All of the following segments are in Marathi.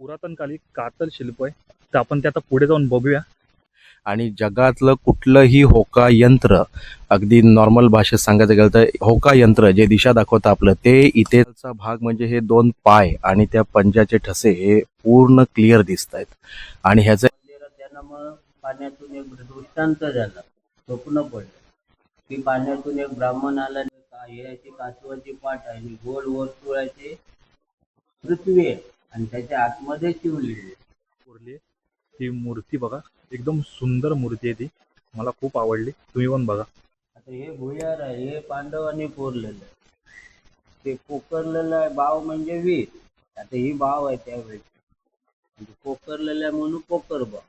पुरातनकाली कातल शिल्प आहे तर आपण ते आता पुढे जाऊन बघूया. आणि जगातलं कुठलंही होका यंत्र अगदी नॉर्मल भाषेत सांगायचं गेलं तर होका यंत्र जे दिशा दाखवतं आपलं ते इथेचा भाग म्हणजे हे दोन पाय आणि त्या पंजाचे ठसे हे पूर्ण क्लिअर दिसत आहेत आणि ह्याचं त्यांना मग पाण्यातून एक दृष्टांत झाला स्वप्न पडलं. की पाण्यातून एक ब्राह्मण आला हे कासवाची पाठ आहे आणि गोल वर्तुळाची पृथ्वी आहे. आणि त्याच्या आतमध्ये शिवलिंग आहे. कोरली ही मूर्ती बघा एकदम सुंदर मूर्ती आहे ती. मला खूप आवडली. तुम्ही पण बघा. आता हे भुयार आहे हे पांडवांनी कोरलेलं आहे. ते पोखरलेलं आहे बाव म्हणजे वीर. आता ही बाव आहे त्यावेळी. म्हणजे पोखरलेलं आहे म्हणून पोकर बाव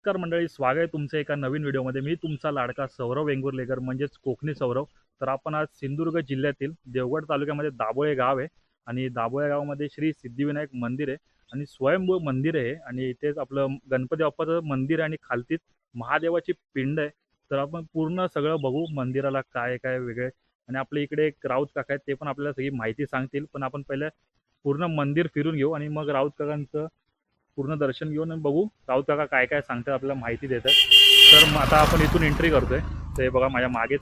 नमस्कार मंडळी स्वागत आहे तुमचं एका नवीन व्हिडिओमध्ये. मी तुमचा लाडका सौरव वेंगुर्लेकर म्हणजेच कोकणी सौरव. तर आपण आज सिंधुदुर्ग जिल्ह्यातील देवगड तालुक्यामध्ये दाभोळे गाव आहे. आणि दाबोया गावामध्ये श्री सिद्धिविनायक मंदिर आहे आणि स्वयंभू मंदिर आहे आणि इथेच आपलं गणपती बाप्पाचं मंदिर आहे आणि खालतीच महादेवाची पिंड आहे. तर आपण पूर्ण सगळं बघू मंदिराला काय काय वेगळे. आणि आपल्या इकडे एक राऊत काका आहेत ते पण आपल्याला सगळी माहिती सांगतील. पण आपण पहिले पूर्ण मंदिर फिरून घेऊ आणि मग राऊत काकांचं पूर्ण दर्शन घेऊन आणि बघू राऊत काका काय काय सांगतात आपल्याला माहिती देतात. तर मग आता आपण इथून एंट्री करतोय. ते बघा माझ्या मागेच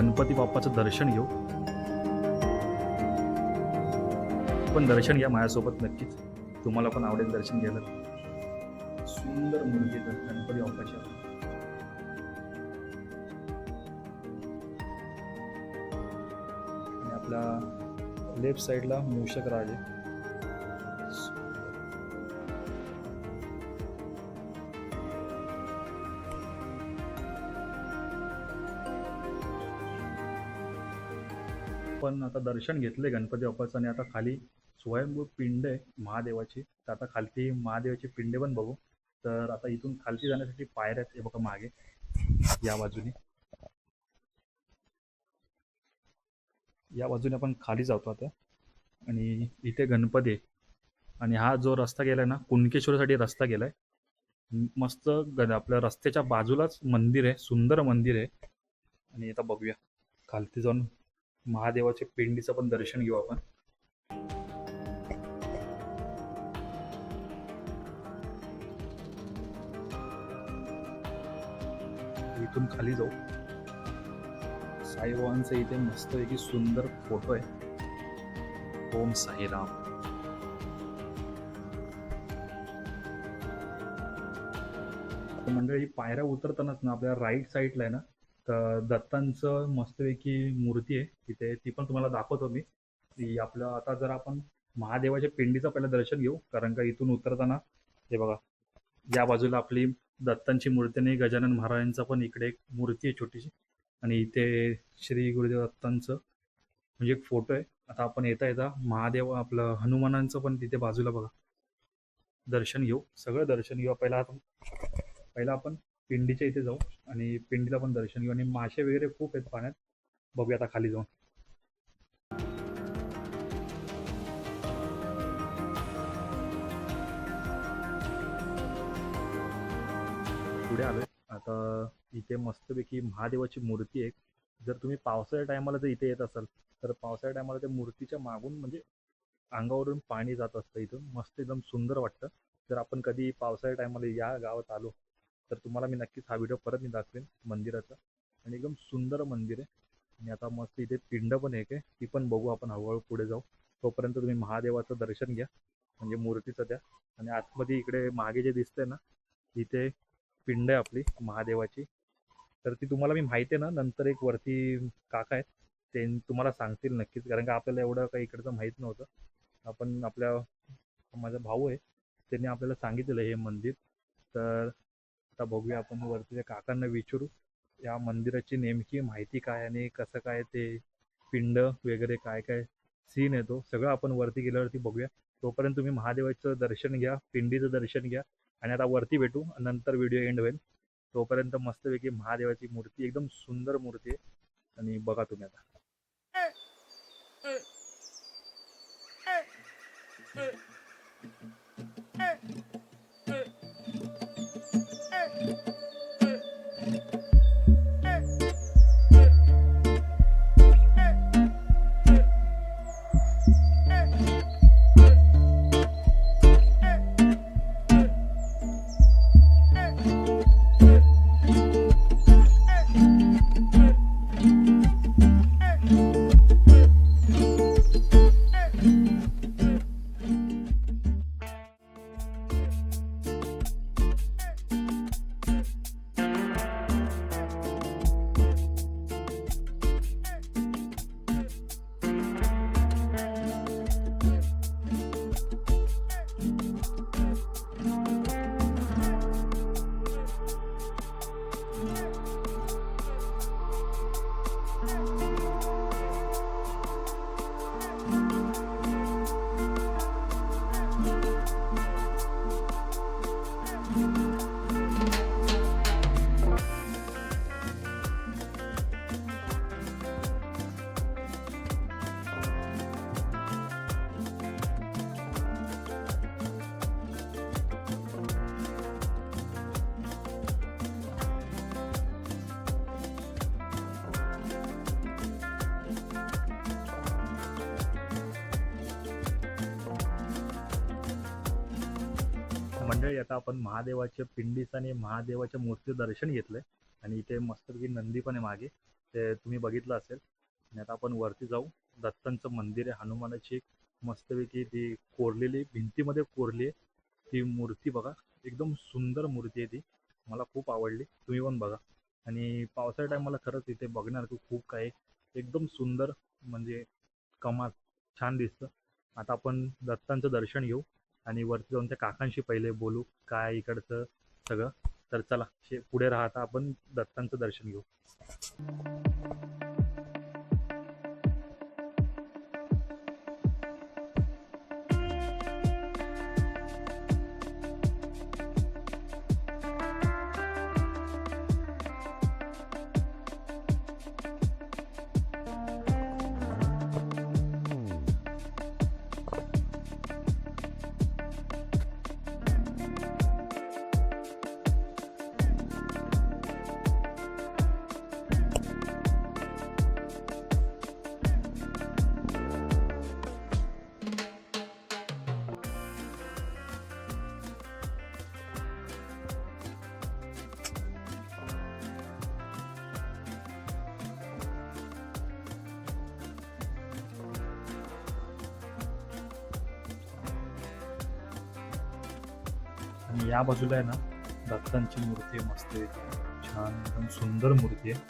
गणपती बाप्पाचं दर्शन घेऊ. पण दर्शन घ्या माझ्यासोबत नक्कीच. तुम्हाला पण आवडेल दर्शन घ्यायला. सुंदर मूर्ती आहे गणपती बाप्पाच्या आणि आपल्या लेफ्ट साईडला मूषक राज. आहे आपण आता दर्शन घेतले गणपती बाप्पाचं आणि आता खाली स्वयंभू पिंड आहे महादेवाची तर आता खालती महादेवाची पिंडे पण बघू. तर आता इथून खालती जाण्यासाठी पायऱ्या आहेत हे बघा मागे या बाजूने. या बाजूने आपण खाली जातो आता. आणि इथे गणपती आहे. आणि हा जो रस्ता गेलाय ना कुणकेश्वरसाठी रस्ता गेलाय. मस्त गण आपल्या रस्त्याच्या बाजूलाच मंदिर आहे सुंदर मंदिर आहे. आणि आता बघूया खालती जाऊन महादेवाच्या पिंडीचं पण दर्शन घेऊ आपण. इथून खाली जाऊ. साईबाबांचं इथे मस्तपैकी सुंदर फोटो आहे. ओम साईराम मंडळी पायऱ्या उतरतानाच ना आपल्या राईट साईडला आहे ना दत्तांचं मस्तपैकी मूर्ती आहे तिथे. ती पण तुम्हाला दाखवतो मी. ती आपलं आता जर आपण महादेवाच्या पिंडीचं पहिलं दर्शन घेऊ कारण का इथून उतरताना हे बघा या बाजूला आपली दत्तांची मूर्ती आणि गजानन महाराजांचा पण इकडे एक मूर्ती आहे छोटीशी. आणि इथे श्री गुरुदेव दत्तांचं म्हणजे एक फोटो आहे. आता आपण येता येता महादेव आपलं हनुमानांचं पण तिथे बाजूला बघा. दर्शन घेऊ सगळं दर्शन घेऊ. पहिला आपण पहिला आपण पिंडीच्या इथे जाऊ आणि पिंडीला पण दर्शन घेऊ. आणि मासे वगैरे खूप आहेत पाण्यात. बघूया आता खाली जाऊन. पुढे आलोय. आता इथे मस्तपैकी महादेवाची मूर्ती आहे. जर तुम्ही पावसाळ्या टायमाला जर इथे येत असाल तर पावसाळ्या टायमाला त्या मूर्तीच्या मागून म्हणजे अंगावरून पाणी जात असतं इथून. मस्त एकदम सुंदर वाटतं. जर आपण कधी पावसाळ्या टायमाला या गावात आलो तर तुम्हाला मी नक्कीच हा व्हिडिओ परत मी दाखवेन मंदिराचा. आणि एकदम सुंदर मंदिर आहे. आणि आता मस्त इथे पिंड पण एक आहे. ती पण बघू आपण हळूहळू पुढे जाऊ. तोपर्यंत तुम्ही महादेवाचं दर्शन घ्या. म्हणजे मूर्तीचं द्या. आणि आतमध्ये इकडे मागे जे दिसतंय ना इथे पिंड आहे आपली महादेवाची. तर ती तुम्हाला मी माहिती आहे ना नंतर एक वरती काका आहेत. ते तुम्हाला सांगतील नक्कीच. कारण का आपल्याला एवढं काही इकडचं माहीत नव्हतं. आपण आपल्या माझा भाऊ आहे. त्यांनी आपल्याला सांगितलेलं हे मंदिर. तर आता बघूया आपण वरती त्या काकांना विचारू या मंदिराची नेमकी माहिती काय आणि कसं काय ते पिंड वगैरे काय काय सीन येतो सगळं आपण वरती गेल्यावरती बघूया. तोपर्यंत तुम्ही महादेवाचं दर्शन घ्या पिंडीचं दर्शन घ्या आणि आता वरती भेटू नंतर व्हिडिओ एंड होईल. तोपर्यंत मस्तपैकी महादेवाची मूर्ती एकदम सुंदर मूर्ती आहे. आणि बघा तुम्ही आता. Thank you. मंडळी आता आपण महादेवाच्या पिंडीचं आणि महादेवाच्या मूर्तीचं दर्शन घेतलंय आणि इथे मस्तपैकी नंदी पण आहे मागे. ते तुम्ही बघितलं असेल. आणि आता आपण वरती जाऊ. दत्तांचं मंदिर आहे. हनुमानाची एक मस्तपैकी ती कोरलेली भिंतीमध्ये कोरली आहे ती मूर्ती बघा. एकदम सुंदर मूर्ती आहे ती. मला खूप आवडली. तुम्ही पण बघा. आणि पावसाळ्या टायमाला खरंच इथे बघण्यासारखं खूप काही एकदम सुंदर म्हणजे कमाल छान दिसतं. आता आपण दत्तांचं दर्शन घेऊ. आणि वरती जाऊन त्या काकांशी पहिले बोलू काय इकडचं सगळं. तर चला पुढे राहता आपण दत्तांचं दर्शन घेऊ. आणि या बाजूला आहे ना दत्तांची मूर्ती आहे मस्त आहे छान एकदम सुंदर मूर्ती आहे.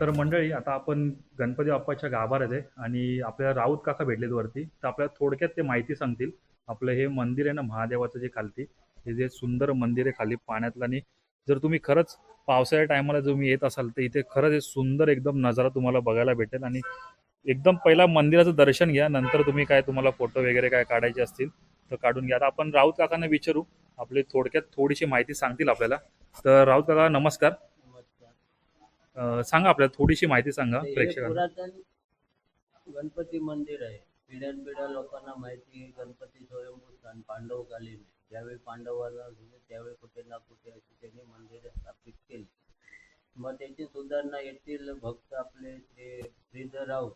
तर मंडळी आता आपण गणपती बाप्पाच्या गाभाऱ्यात आहे आणि आपल्याला राऊत काका भेटलेत वरती. तर आपल्याला थोडक्यात ते माहिती सांगतील. आपलं हे मंदिर आहे ना महादेवाचं जे खालती हे जे सुंदर मंदिर आहे खाली पाण्यातलं आणि जर तुम्ही खरंच पावसाळ्या टायमाला तुम्ही येत असाल तर इथे खरंच हे सुंदर एकदम नजारा तुम्हाला बघायला भेटेल आणि एकदम पहिला मंदिराचं दर्शन घ्या नंतर तुम्ही काय तुम्हाला फोटो वगैरे काय काढायचे असतील तर काढून घ्या. आता आपण राऊत काकांना विचारू आपले थोडक्यात थोडीशी माहिती सांगतील आपल्याला. तर राऊत काका नमस्कार. सांगा आपल्याला थोडीशी माहिती सांगा प्रेक्षकांना. पुरातन गणपती मंदिर आहे. पिढ्यान पिढ्या लोकांना माहिती आहे, गणपती स्वयंभू स्थान पांडवकालीन आहे. ज्यावेळी पांडवांना झाले त्यावेळी कुठे ना कुठे अशी त्यांनी मंदिरे स्थापित केली. मग त्याची सुधारणा येथील भक्त आपले श्री श्रीधर राऊत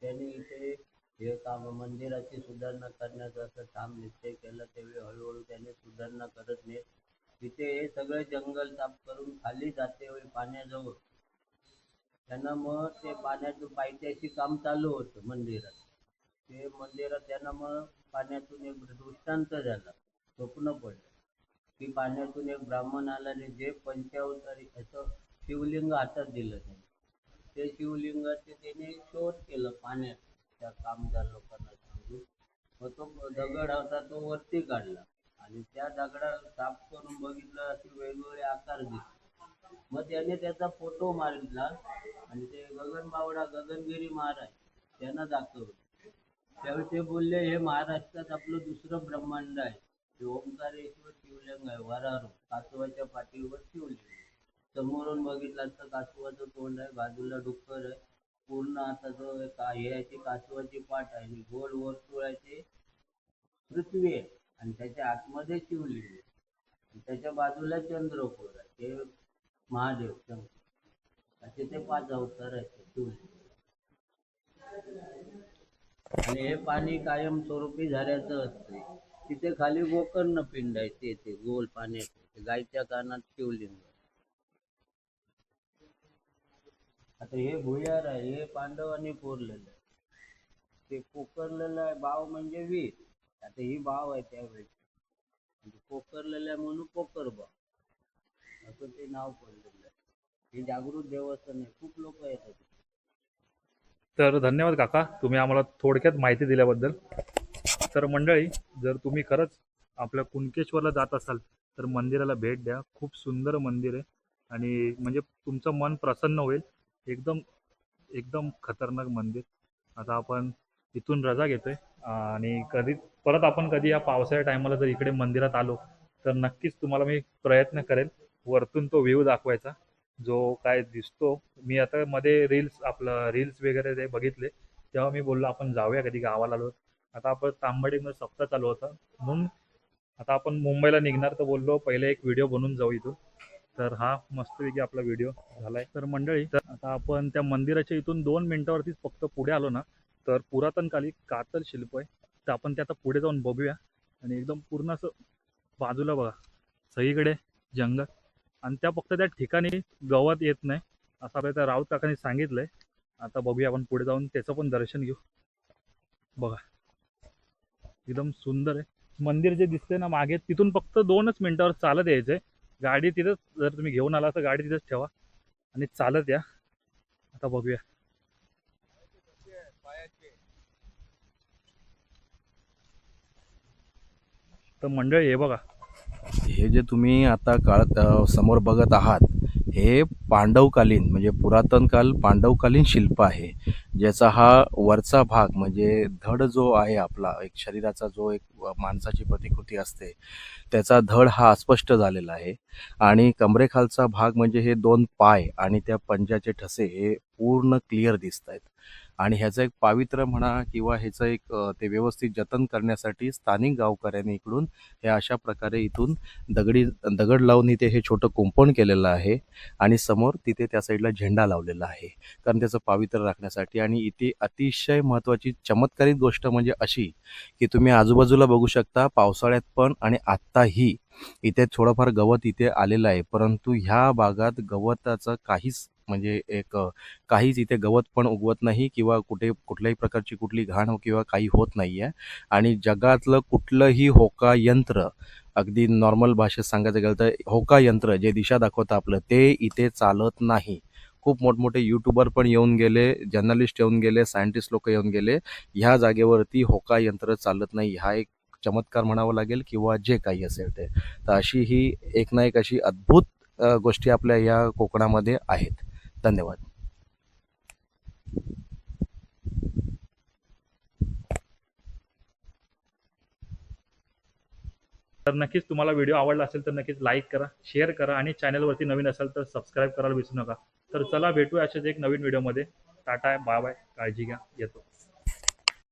त्यांनी इथे हे काम मंदिराची सुधारणा करण्याचं असं काम निश्चय केला. त्यावेळी हळूहळू त्याने सुधारणा करत नेत तिथे हे सगळे जंगल साफ करून खाली जाते पाण्याजवळ. त्यांना मग ते पाण्याचं पायथ्याशी काम चालू होतं मंदिरात. ते मंदिरात त्यांना मग पाण्यातून एक दृष्टांत झाला. स्वप्न पडलं. की पाण्यातून एक ब्राह्मण आला आणि जे पंचावतारी असं शिवलिंग हातात दिलं त्यांनी. ते शिवलिंगाचे त्याने शोध केलं पाण्यात. त्या कामगार लोकांना सांगून. मग तो दगड होता तो वरती काढला. आणि त्या दगडाला साफ करून बघितलं असे वेगवेगळे आकार दिसले मग त्याने त्याचा फोटो मारितला आणि ते गगनबावडा गगनगिरी महाराज त्यांना दाखवलं. त्यावेळी ते बोलले हे महाराष्ट्रात आपलं दुसरं ब्रह्मांड आहे. ते ओंकारेश्वर शिवलिंग आहे. वरारो कासवाच्या पाठीवर शिवलिंग समोरून बघितलं तर कासवाचं तोंड आहे बाजूला डुक्कर आहे. पूर्ण आता जो हे आहे याची कासवाची पाठ आहे. आणि गोल वर्तुळाचे पृथ्वी आहे. आणि त्याच्या आतमध्ये शिवलिंग आहे. त्याच्या बाजूला चंद्रपूर आहे. ते महादेव असे ते पाच अवतार आहेत शिवलिंग. आणि हे पाणी कायम स्वरूपी असते. तिथे खाली गोकर्ण पिंड आहे ते ते गोल पाण्याचे. गायच्या कानात शिवलिंग आता हे भुयार आहे हे पांडवांनी कोरलेलं आहे. ते कोकरलेलं आहे बाव म्हणजे वीर. आता ही बाव आहे त्यावेळी म्हणजे म्हणून पोखर बाव असं ते नाव पडलेलं आहे. हे जागृत देवस्थान आहे. खूप लोक येतात तर धन्यवाद काका तुम्ही आम्हाला थोडक्यात माहिती दिल्याबद्दल. तर मंडळी जर तुम्ही खरंच आपल्या कुणकेश्वरला जात असाल तर मंदिराला भेट द्या. खूप सुंदर मंदिर आहे. आणि म्हणजे तुमचं मन प्रसन्न होईल. एकदम एकदम खतरनाक मंदिर. आता आपण इथून रजा घेतोय. आणि कधी परत आपण कधी या पावसाळ्या टायमाला जर इकडे मंदिरात आलो तर नक्कीच तुम्हाला मी प्रयत्न करेल वरतून तो व्ह्यू दाखवायचा जो काय दिसतो. मी आता मध्ये रील्स आपलं रील्स वगैरे ते बघितले तेव्हा मी बोललो आपण जाऊया कधी गावाला आलो. आता आपण तांबडीमध्ये सप्ताह चालू होता. म्हणून आता आपण मुंबईला निघणार तर बोललो पहिले एक व्हिडिओ बनवून जाऊ इथून. तर हा मस्तपैकी आपला व्हिडिओ झालाय. तर मंडळी तर आता आपण त्या मंदिराच्या इथून दोन मिनिटावरतीच फक्त पुढे आलो ना तर पुरातनकाली कातल शिल्प आहे. तर आपण ते आता पुढे जाऊन बघूया. आणि एकदम पूर्ण असं बाजूला बघा. सगळीकडे जंगल. आणि त्या फक्त त्या ठिकाणी गवत येत नाही. असं आपल्या त्या राऊत काकांनी सांगितलंय. आता बघूया आपण पुढे जाऊन त्याचं पण दर्शन घेऊ. बघा. एकदम सुंदर आहे. मंदिर जे दिसते ना मागे तिथून फक्त दोनच मिनिटावर चालत यायचं आहे गाडी तिथंच जर तुम्ही घेऊन आला तर गाडी तिथंच ठेवा. आणि चालत या. आता बघूया. तर मंडळी हे बघा. हे जे तुम्ही आता काळ समोर बघत आहात हे पांडवकालीन म्हणजे पुरातन काल पांडवकालीन शिल्प आहे. ज्याचा हा वरचा भाग म्हणजे धड जो आहे आपला एक शरीराचा जो एक माणसाची प्रतिकृती असते त्याचा धड हा अस्पष्ट झालेला आहे. आणि कमरेखालचा भाग म्हणजे हे दोन पाय आणि त्या पंजाचे ठसे हे पूर्ण क्लिअर दिसत आहेत आणि ह्याचं एक पावित्र्य म्हणा किंवा ह्याचं एक ते व्यवस्थित जतन करण्यासाठी स्थानिक गावकऱ्यांनी इकडून हे अशा प्रकारे इथून दगडी दगड लावून इथे हे छोटं कुंपण केलेलं आहे आणि समोर तिथे त्या साईडला झेंडा लावलेला आहे. कारण त्याचं पावित्र्य राखण्यासाठी आणि इथे अतिशय महत्त्वाची चमत्कारिक गोष्ट म्हणजे अशी की तुम्ही आजूबाजूला बघू शकता पावसाळ्यात पण आणि आत्ताही इथे थोडंफार गवत इथे आलेलं आहे. परंतु ह्या भागात गवताचं काहीच म्हणजे एक काहीच इथे गवत पण उगवत नाही किंवा कुठे कुठल्याही प्रकारची कुठली घाण किंवा काही होत नाही आहे आणि जगातलं कुठलंही होका यंत्र अगदी नॉर्मल भाषेत सांगायचं गेलं तर होका यंत्र जे दिशा दाखवतं आपलं ते इथे चालत नाही. खूप मोठमोठे यूट्यूबर पण येऊन गेले जर्नलिस्ट येऊन गेले सायंटिस्ट लोक येऊन गेले. ह्या जागेवरती होका यंत्र चालत नाही. हा एक चमत्कार म्हणावा लागेल किंवा जे काही असेल ते. तर अशी ही एक ना एक अशी अद्भुत गोष्टी आपल्या या कोकणामध्ये आहेत. धन्यवाद. तर नक्कीच तुम्हाला व्हिडिओ आवडला असेल तर नक्कीच लाईक करा शेअर करा आणि चॅनलवरती नवीन असाल तर सबस्क्राईब करायला विसरू नका. तर चला भेटूया अशाच एक नवीन व्हिडिओमध्ये टाटा बाय बाय काळजी घ्या. येतो.